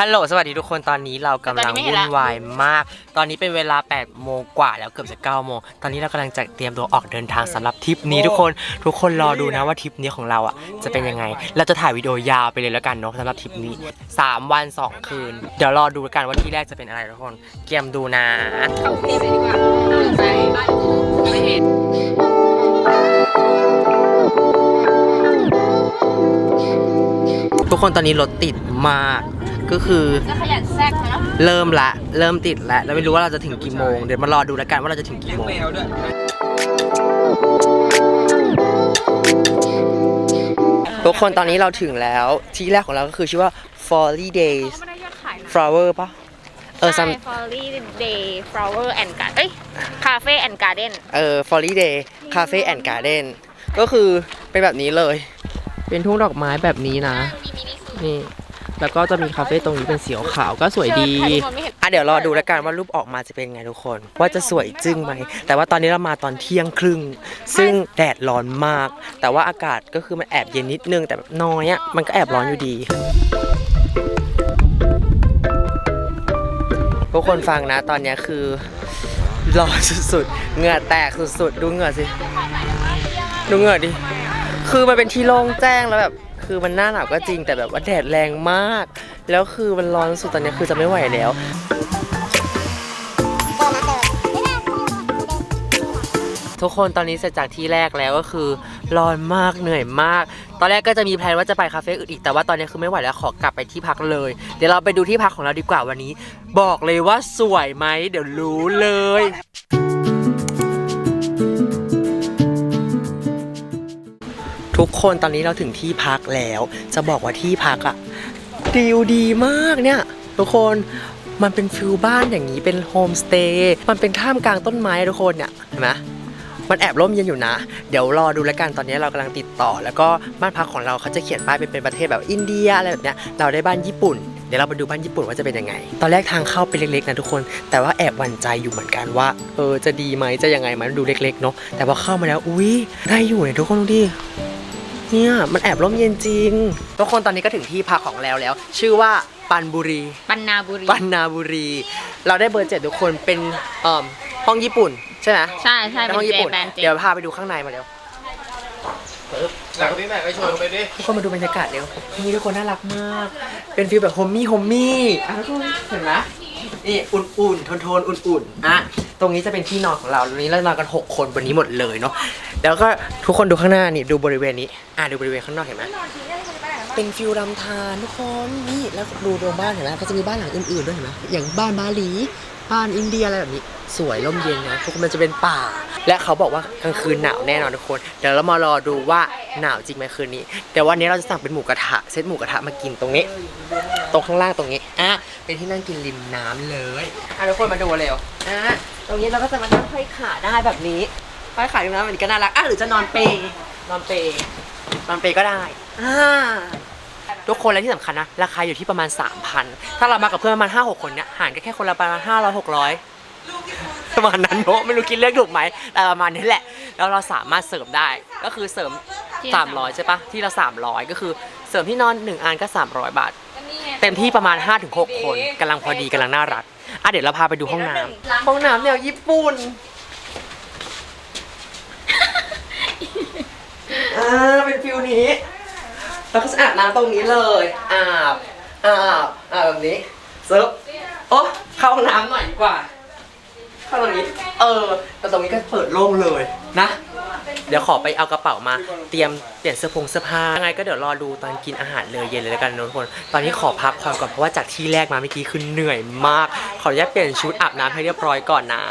ฮัลโหล สวัสดีทุกคน ตอนนี้เรากำลังตอนนี้ไม่เห็นวุ่ละนวายมาก ตอนนี้เป็นเวลา8โมงกว่าแล้วเกือบจะ9โมง ตอนนี้เรากำลังจะเตรียมตัวออกเดินทางสำหรับทริปนี้ทุกคน ทุกคนรอดูนะว่าทริปนี้ของเราอะจะเป็นยังไง เราจะถ่ายวิดีโอยาวไปเลยแล้วกันเนาะสำหรับทริปนี้ 3 วัน 2 คืน เดี๋ยวรอดูกันว่าที่แรกจะเป็นอะไรทุกคนเตรียมดูนะเข้ากรุงเทพเลยดีกว่าไปบ้านกูไม่เห็นทุกคนตอนนี้รถติดมาก ก็คือก็ขยันแทรกนะเริ่มละ เริ่มติดแล้วแล้วไม่รู้ว่าเราจะถึงกี่โมง เดี๋ยวมารอดูแล้วกันว่าเราจะถึงกี่โมงทุกคนตอนนี้เราถึงแล้วที่แรกของเราก็คือชื่อว่า Folly Days ไม่ได้ยอดขายนะ Flower ปะเออซัมใช่ Folly Day Flower and Garden เอ้ย Cafe and Garden เออ Folly Day Cafe and Garden ก็คือเป็นแบบนี้เลย เป็นทุ่งดอกไม้แบบนี้นะ มีมินิซูนี่ แล้วก็จะมีคาเฟ่ตรงนี้เป็นสีขาวก็สวยดีอะเดี๋ยวรอดูแล้วกันว่ารูปออกมาจะเป็นไงทุกคน ว่าจะสวยจึ้งไหม แต่ว่าตอนนี้เรามาตอนเที่ยงครึ่ง ซึ่งแดดร้อนมาก แต่ว่าอากาศก็คือมันแอบเย็นนิดนึงแต่แบบน้อยอะมันก็แอบร้อนอยู่ดีทุกคนฟังนะตอนนี้คือร้อนสุดๆเหงื่อแตกสุดๆ ดูเหงื่อสิ ดูเหงื่อดิ คือมันเป็นที่โล่งแจ้งแล้วแบบ คือมันหน้าหนาวก็จริงแต่แบบว่าแดดแรงมาก แล้วคือมันร้อนสุดตอนนี้คือจะไม่ไหวแล้วทุกคนตอนนี้เสร็จจากที่แรกแล้วก็คือร้อนมากเหนื่อยมาก ตอนแรกก็จะมีแพลนว่าจะไปคาเฟ่อื่นอีกแต่ว่าตอนนี้คือไม่ไหวแล้วขอกลับไปที่พักเลย เดี๋ยวเราไปดูที่พักของเราดีกว่าวันนี้ บอกเลยว่าสวยไหมเดี๋ยวรู้เลย ทุกคนตอนนี้เราถึงที่พักแล้ว จะบอกว่าที่พักอะดีลดีมากเนี่ยทุกคนมันเป็นฟิลบ้านอย่างนี้เป็นโฮมสเตย์มันเป็นท่ามกลางต้นไม้ทุกคนเนี่ยเห็นไหมมันแอบร่มเย็นอยู่นะ เดี๋ยวรอดูแล้วกันตอนนี้เรากำลังติดต่อ แล้วก็บ้านพักของเราเขาจะเขียนป้ายเป็นเป็นประเทศแบบอินเดียอะไรแบบเนี้ยเราได้บ้านญี่ปุ่นเดี๋ยวเราไปดูบ้านญี่ปุ่นว่าจะเป็นยังไง ตอนแรกทางเข้าเป็นเล็กๆนะทุกคน แต่ว่าแอบหวั่นใจอยู่เหมือนกันว่า เออ จะดีไหม จะยังไงมันดูเล็กๆเนาะ แต่พอเข้ามาแล้ว อุ้ยได้อยู่เนี่ยทุกคนดูดิ เนี่ยมันแอบร่มเย็นจริง ทุกคนตอนนี้ก็ถึงที่พักของแล้วแล้ว ชื่อว่าปันบุรี ปันนาบุรี ปันนาบุรี เราได้เบอร์เจ็ดทุกคนเป็นเอ่อห้องญี่ปุ่นใช่ไหมใช่ใช่เป็นเป็นห้องเจญี่ปุ่นแปนเจเดี๋ยวพาไปดูข้างในมาเร็ว หลังนี้ไหนไปชวนไปดิ ทุกคนมาดูบรรยากาศเร็วนี่ทุกคนน่ารักมาก เป็นฟีลแบบโฮมมี่โฮมมี่อะทุกคนเห็นไหมนี่อุ่นๆ โทนๆ อุ่นๆ อะ ตรงนี้จะเป็นที่นอนของเราตรงนี้เรานอนกันหกคนบนนี้หมดเลยเนาะ แล้วก็ทุกคนดูข้างหน้านี่ดูบริเวณนี้ อะดูบริเวณข้างนอกเห็นไหมเป็นฟิลลำธารทุกคนนี่แล้วดูดวงบ้านเห็นไหมก็จะมีบ้านหลังอื่นๆด้วยเห็นไหมอย่างบ้านบาหลี บ้านอินเดียอะไรแบบนี้ สวยร่มเย็นนะทุกคนมันจะเป็นป่า และเขาบอกว่ากลางคืนหนาวแน่นอนทุกคน เดี๋ยวเรามารอดูว่าหนาวจริงไหมคืนนี้เดี๋ยววันนี้เราจะสั่งเป็นหมูกระทะเซตหมูกระทะมากินตรงนี้ ตรงข้างล่างตรงนี้อะเป็นที่นั่งกินริมน้ำเลยอะทุกคนมาดูเร็วอะตรงนี้เราก็จะมานั่งห้อยขาได้แบบนี้ ห้อยขาริมน้ำแบบนี้ก็น่ารักอะหรือจะนอนเปย์นอนเปย์นอนเปย์ก็ได้อ่าทุกคนและที่สำคัญนะ ราคาอยู่ที่ประมาณ 3,000 ถ้าเรามากับเพื่อนประมาณ 5-6 คนเนี่ยหารกันแค่คนละประมาณ500 600 ประมาณนั้นเนอะไม่รู้คิดเลขถูกไหมแต่ประมาณนี้แหละ แล้วเราสามารถเสริมได้ก็คือเสริม 300 ใช่ปะที่เรา 300 ก็คือเสริมที่นอน 1อันก็ 300 บาท เต็มที่ประมาณ 5-6 คนกำลังพอดีกำลังน่ารักอะเดี๋ยวเราพาไปดูห้องน้ำห้องน้ำแนวญี่ปุ่น อ่าเป็นฟิลนี้ แล้วก็จะอาบน้ำตรงนี้เลย อาบ อาบ อาบแบบนี้เซิร์ฟโอ้เข้าห้องน้ำหน่อยดีกว่า เข้าตรงนี้ เออแต่ตรงนี้ก็เปิดโล่งเลยนะ เดี๋ยวขอไปเอากระเป๋ามา เตรียมเปลี่ยนเสื้อผงเสื้อผ้ายังไงก็เดี๋ยวรอดูตอนกินอาหารเลยเย็นเลยแล้วกันนะทุกคน ตอนนี้ขอพักผ่อนก่อนเพราะว่าจากที่แรกมาเมื่อกี้คือเหนื่อยมาก ขออนุญาตเปลี่ยนชุดอาบน้ำให้เรียบร้อยก่อนนะ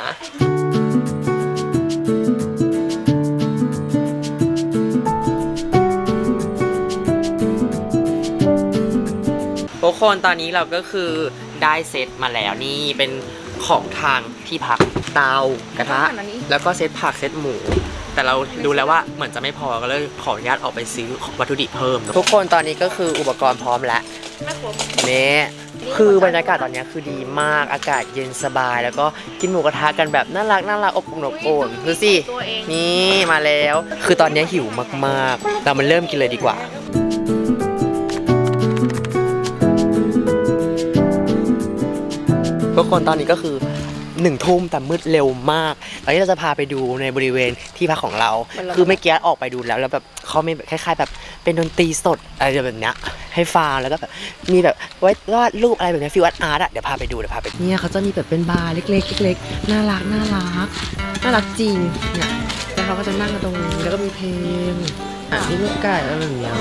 ทุกคนตอนนี้เราก็คือได้เซตมาแล้วนี่เป็นของทางที่พักเตากระทะแล้วก็เซตผักเซตหมู แต่เราดูแล้วว่าเหมือนจะไม่พอก็เลยขออนุญาตออกไปซื้อวัตถุดิบเพิ่ม ทุกคนตอนนี้ก็คืออุปกรณ์พร้อมแล้วนี่คือบรรยากาศตอนนี้คือดีมาก อากาศเย็นสบาย แล้วก็กินหมูกระทะกันแบบน่ารักน่ารักอบอุ่นอบอุ่นดูสิ ตัวเอง นี่มาแล้ว คือตอนนี้หิวมากๆ เรามาเริ่มกินเลยดีกว่า ทุกคนตอนนี้ก็คือหนึ่งทุ่มแต่มืดเร็วมากตอนนี้เราจะพาไปดูในบริเวณที่พักของเรา คือเมื่อกี้ออกไปดูแล้วแล้วแบบเขามีแบบคล้าย ๆ แบบเป็นดนตรีสดอะไรแบบเนี้ยให้ฟังแล้วก็แบบมีแบบไว้วาดรูปอะไรแบบเนี้ฟิวอาร์ตอาร์ตอะเดี๋ยวพาไปดูเดี๋ยวพาไปเนี่ยเขาจะมีแบบเป็นบาร์เล็กๆเล็กๆน่ารักน่ารักน่ารักจริงเนี่ยแล้วเขาก็จะนั่งกันตรงนี้แล้วก็มีเพลงอะมีลูกไก่อะไรแบบเนี้ย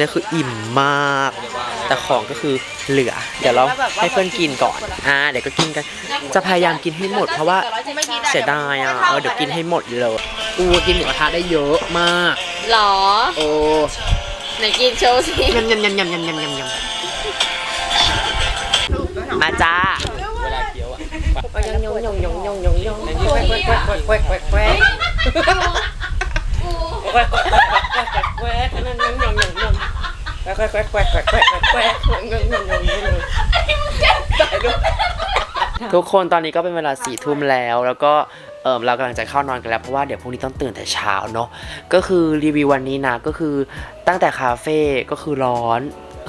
นนี้คืออิ่มมาก แต่ของก็คือเหลือ เดี๋ยวเราให้เพื่อนกินก่อน อ่า เดี๋ยวก็กินกัน จะพยายามกินให้หมดเพราะว่าเสียดายอะเออเดี๋ยวกินให้หมดเลยกูกินหมูกระทะได้เยอะมาก หรอ โอ้ไหนกินโชว์สิยำยำยำยำยำยำยำยำมาจ้าเวลาเคี้ยวอะยงยงยงยงยงยงยงแควกแควกแควกแควกแควกแควก แควกแควกแควกแควกแควกแควกนั่นนั่นยงยงยงแควกแควกแควกแควกแควกแควกแควกยงยงยงยงทุกคนตอนนี้ก็เป็นเวลาสี่ทุ่มแล้ว แล้วก็เออเรากำลังจะเข้านอนกันแล้วเพราะว่าเดี๋ยวพรุ่งนี้ต้องตื่นแต่เช้าเนาะก็คือรีวิววันนี้นะก็คือตั้งแต่คาเฟ่ก็คือร้อน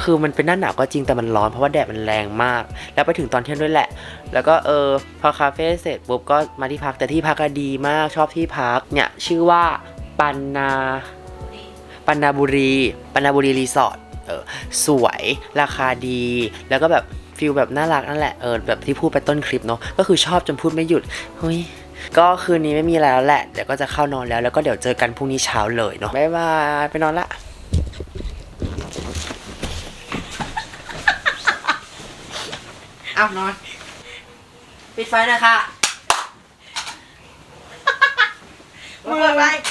คือมันเป็นหน้าหนาวก็จริงแต่มันร้อนเพราะว่าแดดมันแรงมาก แล้วไปถึงตอนเที่ยงด้วยแหละ แล้วก็เออพอคาเฟ่เสร็จปุ๊บก็มาที่พักแต่ที่พักก็ดีมากชอบที่พักเนี่ยชื่อว่าปันนา ปันนาบุรีปันนาบุรีรีสอร์ทเออสวยราคาดีแล้วก็แบบฟิลแบบน่ารักนั่นแหละเออแบบที่พูดไปต้นคลิปเนาะก็คือชอบจนพูดไม่หยุดเฮ้ยก็คืนนี้ไม่มีอะไรแล้วแหละเดี๋ยวก็จะเข้านอนแล้วแล้วก็เดี๋ยวเจอกันพรุ่งนี้เช้าเลยเนาะบ๊ายบายไปนอนละเอานอนปิดไฟหนะค่ะมือไปอะ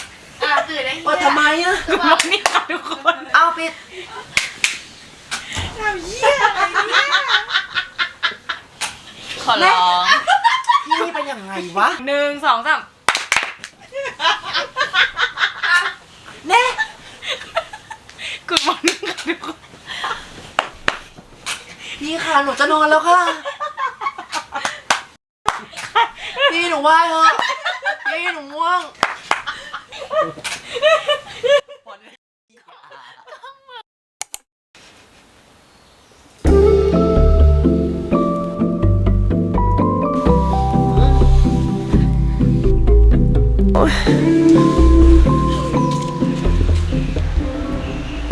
ตื่นได้โอ้ทำไมอะบอกนี่ค่ะทุกคนเอาปิดทำเยี่ยอะไรเนี่ยขอร้องที่นี่เป็นยังไงวะหนึ่งสองสามเน่กูบอกนี่ค่ะทุกคนพี่ค่ะหนูจะนอนแล้วค่ะ พี่หนูไหว้เถอะพี่หนูง่วง อะ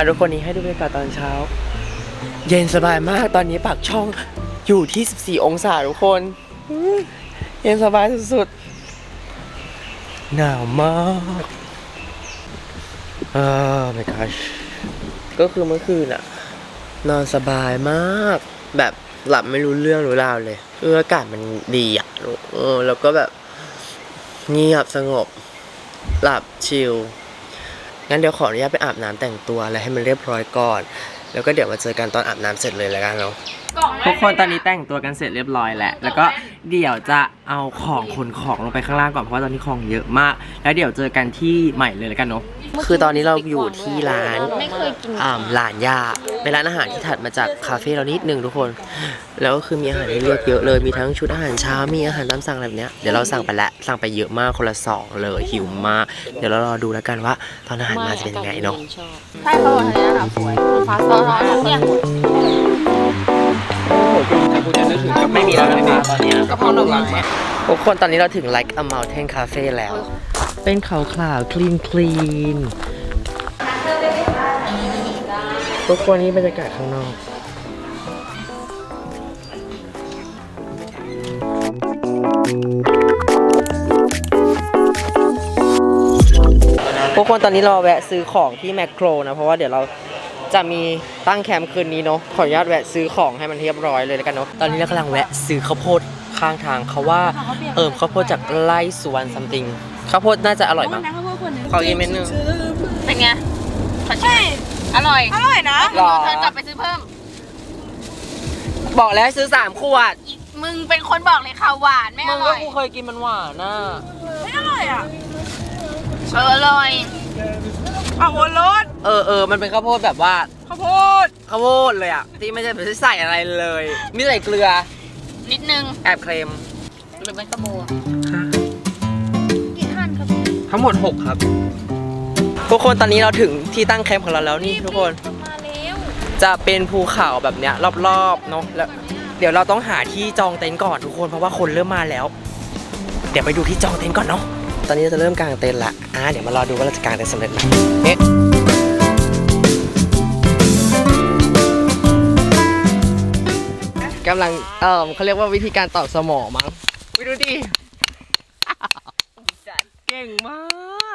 ทุกคนนี้ให้ดูบรรยากาศตอนเช้า เย็นสบายมากตอนนี้ปากช่องอยู่ที่ 14 องศาทุกคนเย็นสบายสุดๆ หนาวมาก ออ my gosh ก็คือเมื่อคืนอะนอนสบายมาก แบบหลับไม่รู้เรื่องรู้ราวเลยคืออากาศมันดีอะเออแล้วก็แบบเงียบสงบ หลับชิลงั้นเดี๋ยวขออนุญาตไปอาบน้ำแต่งตัวอะไรให้มันเรียบร้อยก่อน แล้วก็เดี๋ยวมาเจอกันตอนอาบน้ำเสร็จเลยแล้วกันเนาะทุกคนตอนนี้แต่งตัวกันเสร็จเรียบร้อยแล้ว แล้วก็ เดี๋ยวจะเอาของขนของลงไปข้างล่างก่อนเพราะว่าตอนนี้ของเยอะมาก แล้วเดี๋ยวเจอกันที่ใหม่เลยแล้วกันเนาะคือตอนนี้เราอยู่ที่ร้านไม่เคยกินอ่าหลานยาเป็นร้านอาหารที่ถัดมาจากคาเฟ่เรานิดนึงทุกคน แล้วก็คือมีอาหารให้เลือกเยอะเลยมีทั้งชุดอาหารเช้ามีอาหารตามสั่งอะไรแบบเนี้ยเดี๋ยวเราสั่งไปแล้วสั่งไปเยอะมากคนละสองเลยหิวมาก เดี๋ยวเรารอดูแล้วกันว่า ตอนอาหารมาจะเป็นยังไงเนาะใช่เขาบอกทะเลหนาวสวยฟ้าสวยเนี่ย ไม่มีแล้วนะคะตอนนี้กระเพราหน่อไม้ทุกคนตอนนี้เราถึง Like a Mountain Cafe แล้ว เป็นขาวขาวคลีนคลีนทุกคนนี่บรรยากาศข้างนอกทุกคนตอนนี้เราแวะซื้อของที่แมคโครนะ เพราะว่าเดี๋ยวเรา จะมีตั้งแคมป์คืนนี้เนาะขออนุญาตแวะซื้อของให้มันเรียบร้อยเลยแล้วกันเนาะตอนนี้เรากำลังแวะซื้อข้าวโพดข้างทางเขาว่าเอิมข้าวโพดจากไร่สุวรรณซัมติงข้าวโพดน่าจะอร่อยมั้งขอกินเมนูเป็นไงขอชิมอร่อยอร่อยนะหรอเธอกลับไปซื้อเพิ่ม บอกแล้วให้ซื้อสามขวด มึงเป็นคนบอกเลยค่ะหวานไม่มึองก็ร่อยกูเคยกินมันหวานน่ะไม่อร่อยอะเอออร่อย เอาโอรสเออเออมันเป็นข้าวโพดแบบว่าข้าวโพดข้าวโพดเลยอะที่ไม่ใช่ไม่ได้ใส่อะไรเลย มีใส่เกลือนิดนึงแอบเค็มหรือเป็นตะโมกินทานครับทั้งหมด 6 ครับ ทุกคนตอนนี้เราถึงที่ตั้งแคมป์ของเราแล้วนี่ทุกคน มาแล้วจะเป็นภูเขาแบบเนี้ยรอบๆเนาะแล้วเดี๋ยวเราต้องหาที่จองเต็นท์ก่อนทุกคนเพราะว่าคนเริ่มมาแล้ว เดี๋ยวไปดูที่จองเต็นท์ก่อนเนาะ ตอนนี้เราจะเริ่มกางเต็นท์ละอ่าเดี๋ยวมารอดูว่าเราจะกางเต็นท์สำเร็จไหมเอ๊ะกำลัง เออเขาเรียกว่าวิธีการตอบสมองมั้งไปดูดิเก่งมา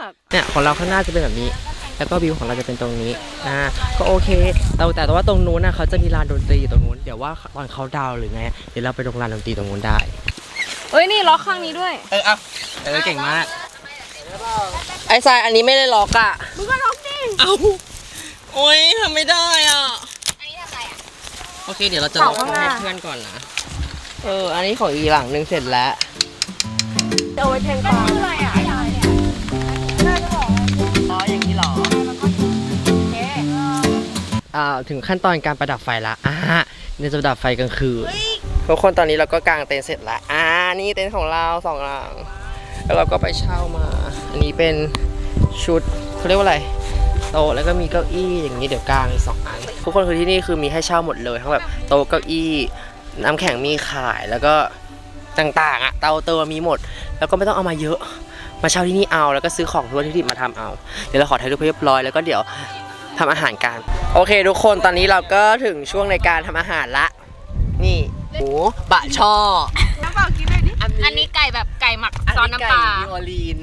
กเนี่ยของเราข้างหน้าจะเป็นแบบนี้ แล้วก็วิวของเราจะเป็นตรงนี้อ่าก็โอเคแต่แต่ว่าตรงนู้นนะเขาจะมีลานดนตรีอยู่ตรงนู้นเดี๋ยวว่าตอนเขาดาวน์หรือไงเดี๋ยวเราไปตรงลานดนตรีตรงนู้นได้เอ้ยนี่ล็อกข้างนี้ด้วย เออเอาเออเก่งมาก ไอ้ทรายอันนี้ไม่ได้ล็อกอะมึงก็ล็อกดิเอาโอ้ยทำไม่ได้อะ อันนี้ทำอะไรอะ โอเค เดี๋ยวเราจะล็อกเสาข้างหน้าให้เพื่อนก่อนนะ เออ อันนี้ของอีหลังหนึ่งเสร็จแล้วเอาไว้แทงปลาอะไรอะอ๋ออย่างนี้เหรออ่าถึงขั้นตอนการประดับไฟละอ่าเนี่ยจะประดับไฟกลางคืนทุกคนตอนนี้เราก็กางเต็นท์เสร็จละอ่านี่เต็นท์ของเราสองหลัง แล้วเราก็ไปเช่ามา อันนี้เป็นชุดเขาเรียกว่าอะไรโต๊ะแล้วก็มีเก้าอี้อย่างนี้เดี๋ยวกลางอีกสองอัน ทุกคนคือที่นี่คือมีให้เช่าหมดเลยทั้งแบบโต๊ะเก้าอี้ น้ำแข็งมีขายแล้วก็ต่างๆอะเตาเตอมีหมด แล้วก็ไม่ต้องเอามาเยอะ มาเช่าที่นี่เอาแล้วก็ซื้อของทุกวัตถุดิบมาทำเอา เดี๋ยวเราขอถ่ายรูปให้เรียบร้อยแล้วก็เดี๋ยวทำอาหารกัน โอเค ทุกคนตอนนี้เราก็ถึงช่วงในการทำอาหารละ นี่หมูบะช่อ อันนี้ไก่แบบไก่หมักซอสน้ำปลานิวออร์ลีน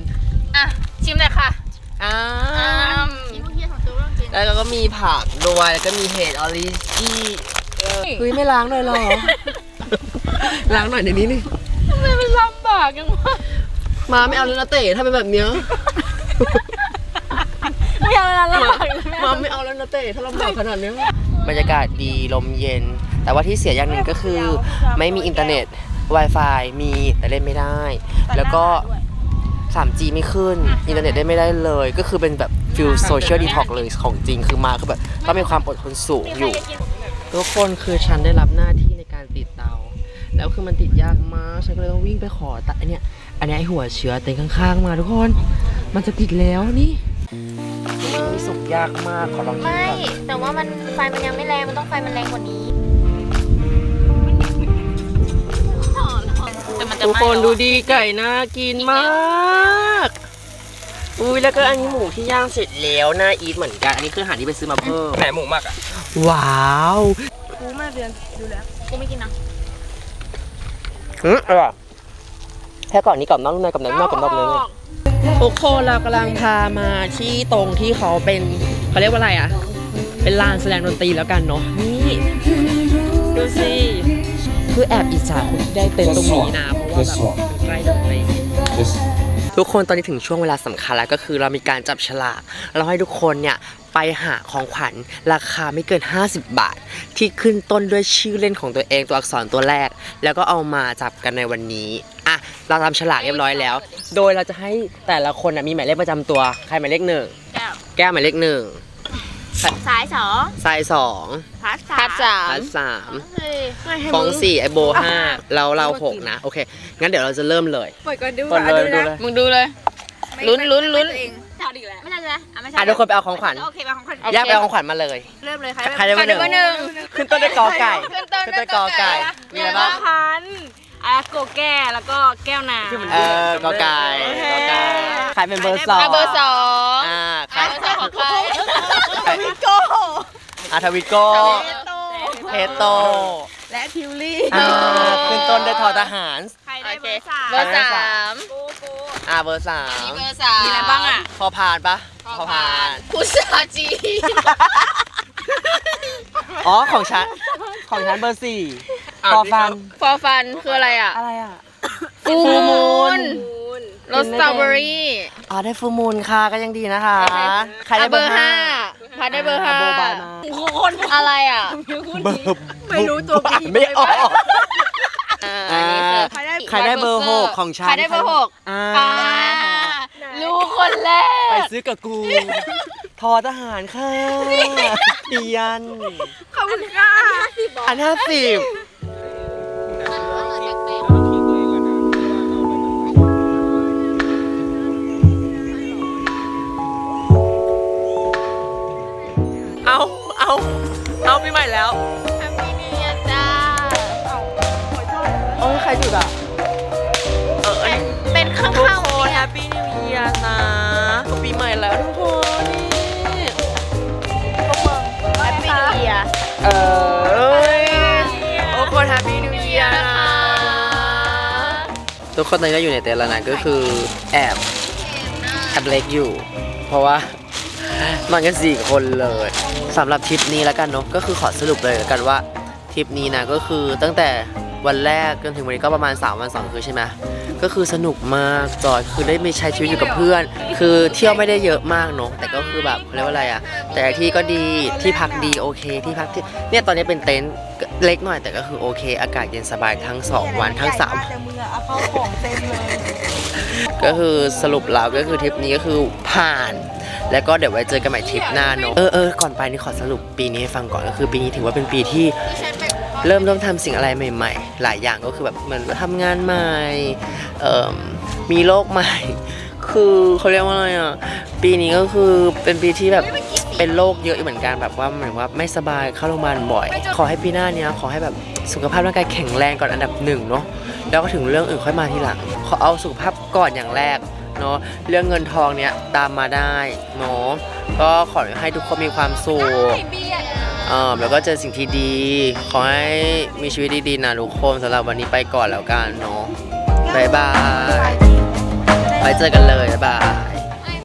อะชิมเลยค่ะอ่าชิมพวกเฮียของตัวต้องกินแล้วก็มีผักด้วยแล้วก็มีเห็ดออริจิเฮ้ยไม่ล้างหน่อยเหรอ ล้างหน่อยเดี๋ยวนี้นี่ทำไมมันลำบากจังวะมาไม่เอาแล้วนะเต๋ถ้าเป็นแบบเนี้ยไม่เอาแล้วลำบากมาไม่เอาแล้วนะเต้ถ้าลำบากขนาดนี้บรรยากาศดีลมเย็น แต่ว่าที่เสียอย่างหนึ่งก็คือ ไม่มีอินเทอร์เน็ต Wi-Fi มีแต่เล่นไม่ได้ แล้วก็ 3G ไม่ขึ้น อินเทอร์เน็ตได้ไม่ได้เลย ก็คือเป็นแบบฟิลโซเชียลดีท็อกเลยของจริง คือมาคือแบบต้องมีความอดทนสูงอยู่ ทุกคนคือฉันได้รับหน้าที่ในการติดเตา แล้วคือมันติดยากมากฉันก็เลยต้องวิ่งไปขอตัดอันเนี้ยอันเนี้ยไอหัวเชื้อเต็งข้างๆ มาทุกคน มันจะติดแล้วนี่นี่สุกยากมากขอลองชิมไม่ ก่อนแต่ว่ามันไฟมันยังไม่แรง มันต้องไฟมันแรงกว่านี้แต่มัน จะทุกไหม้คนแล้วดูอะดีไก่น่ากินมาก อุ้ยแล้วก็อันนี้หมูที่ย่างเสร็จแล้วน่าอีทเหมือนกัน อันนี้คืออาหารที่ไปซื้อมาเพิ่มไหนหมูหมักอะ ว้าวกูไม่เรียนดูแล้วกูไม่กินนะอืมอร่อยแค่ก่อนนี้กรอบนอกนุ่มในกรอบในนอกกรอบนอกเลยทุกคนเรากำลังพามาที่ตรงที่เขาเป็นเขาเรียกว่าอะไรอะ เป็นลานแสดงดนตรีแล้วกันเนาะ นี่ ดูสิ คือแอบอิจฉาคนที่ได้เต็นท์ตรงนี้นะ เพราะ ว่าแบบมันใกล้ดนตรีทุกคนตอนนี้ถึงช่วงเวลาสำคัญแล้วก็คือเรามีการจับฉลากเราให้ทุกคนเนี่ยไปหาของขวัญราคาไม่เกิน 50 บาท ที่ขึ้นต้นด้วยชื่อเล่นของตัวเองตัวอักษรตัวแรก แล้วก็เอามาจับกันในวันนี้อะเราทำฉลากเรียบร้อยแล้ว โดยเราจะให้แต่ละคนน่ะมีหมายเลขประจำตัวใครหมายเลขหนึ่งแก้วแก้วหมายเลขหนึ่ง สายสองทรายสองพัดสาม พัดสามพัดสามเฮ้ยฟองสี่ไอโบห้าเราเราหกนะ โอเค งั้นเดี๋ยวเราจะเริ่มเลยปล่อยก่อนดูก่อนเลยดูเลยมึงดูเลย ลุ้นลุ้นลุ้นถอดอีกแล้วไม่ใช่ไหมอะไม่ใช่อะทุกคนไปเอาของขวัญโอเคมาของคนแยกไปเอาของขวัญมาเลย เริ่มเลยค่ะใครได้เบอร์หนึ่งเบอร์หนึ่งขึ้นต้นด้วยกอไก่ขึ้นต้นขึ้นต้นกอไก่มีอะไรบ้าง พัน อาโกแก้แล้วก็แก้วน้เออกอไก่กอไก่ใครเป็นเบอร์สองอะเบอร์สองอ่าใครอะเบอร์สองของใครใครำโก้อาทวิโก้โตเฮโตและทิวลี่ อ่าขึ้นต้นด้วยทอทหาร ใครได้เบอร์สามเบอร์สามโกโก้อ่าเบอร์สามนี่เบอร์สามมีอะไรบ้างอะ พอพานปะพอพานพุชาจีอ๋อของฉันของฉันเบอร์สี่ พอฟัน ฟอร์ฟันคืออะไรอะอะไรอะ ฟูมูนคูณรสสตรอเบอรี่อ๋อได้ฟูมูลค่ะก็ยังดีนะคะ ใครได้อะเบอร์ห้าพัดได้เบอร์ห้าโบบายมาคนอะไรอะเบอร์ไม่รู้ตัวพี่ไม่ออกอ่าอันนี้คือใครได้ใครได้เบอร์หกของฉันใครได้เบอร์หกอ่าอ่ารู้คนแรไปกซื้อกับกู ทอทหารค่ะเปียนขอบคุณค่ะอันห้าสิบีใหม่แล้วแฮปปี้นิวเยียร์จ้าโอ้ยใครจุดอะเออเป็นข้างทุกๆคนแฮปปี้นิวเยียร์นะปีใหม่แล้วทุกคนนี่แฮปปี้นิวยีย์เออโอ้คนแฮปปี้นิวเยียร์นะทุกคนตอนนี้ก็อยู่ในเต็นท์แล้วนะก็คือแอบแอบเล็กอยู่ เพราะว่า มันกันสี่คนเลย สำหรับทริปนี้แล้วกันเนาะก็คือขอสรุปเลยแล้วกันว่าทริปนี้นะก็คือตั้งแต่วันแรกจนถึงวันนี้ก็ประมาณ 3 วัน2คืนใช่ไหมก็คือสนุกมากจอยคือได้มีใช้ชีวิตอยู่กับเพื่อน คือเที่ยวไม่ได้เยอะมากเนาะแต่ก็คือแบบเขาเรียกว่าอะไรอะแต่ละที่ก็ดีที่พักดีโอเคที่พักที่เนี่ยตอนนี้เป็นเต็นท์เล็กหน่อยแต่ก็คือโอเค อากาศเย็นสบายทั้งสองวันทั้งสามแต่มึงอะเอาเข้าของเต็มเลย ก็คือสรุปแล้วก็คือทริปนี้ก็คือผ่าน แล้วก็เดี๋ยวไว้เจอกันใหม่ทริปหน้าเนอะเออเออก่อนไปนี่ขอสรุปปีนี้ให้ฟังก่อนก็คือปีนี้ถือว่าเป็นปีที่เริ่มต้นทำสิ่งอะไรใหม่ ๆ หลายอย่างก็คือแบบเหมือนทำงานใหม่เอ่อมีโลกใหม่ คือเขาเรียกว่าอะไรอะปีนี้ก็คือเป็นปีที่แบบเป็นโรคเยอะเหมือนกันแบบว่าเหมือนว่าไม่สบายเข้าโรงพยาบาลบ่อย ขอให้ปีหน้าเนี้ยขอให้แบบสุขภาพร่างกายแข็งแรงก่อนอันดับหนึ่งเนาะแล้วก็ถึงเรื่องอื่นค่อยมาทีหลังขอเอาสุขภาพก่อนอย่างแรก เนาะเรื่องเงินทองเนี้ยตามมาได้เนาะก็ขอให้ทุกคนมีความสุขเออแล้วก็เจอสิ่งที่ดี ขอให้มีชีวิตดีๆนะทุกคนสำหรับวันนี้ไปก่อนแล้วกันเนาะบ๊ายบายไว้เจอกันเลยบ๊ายบาย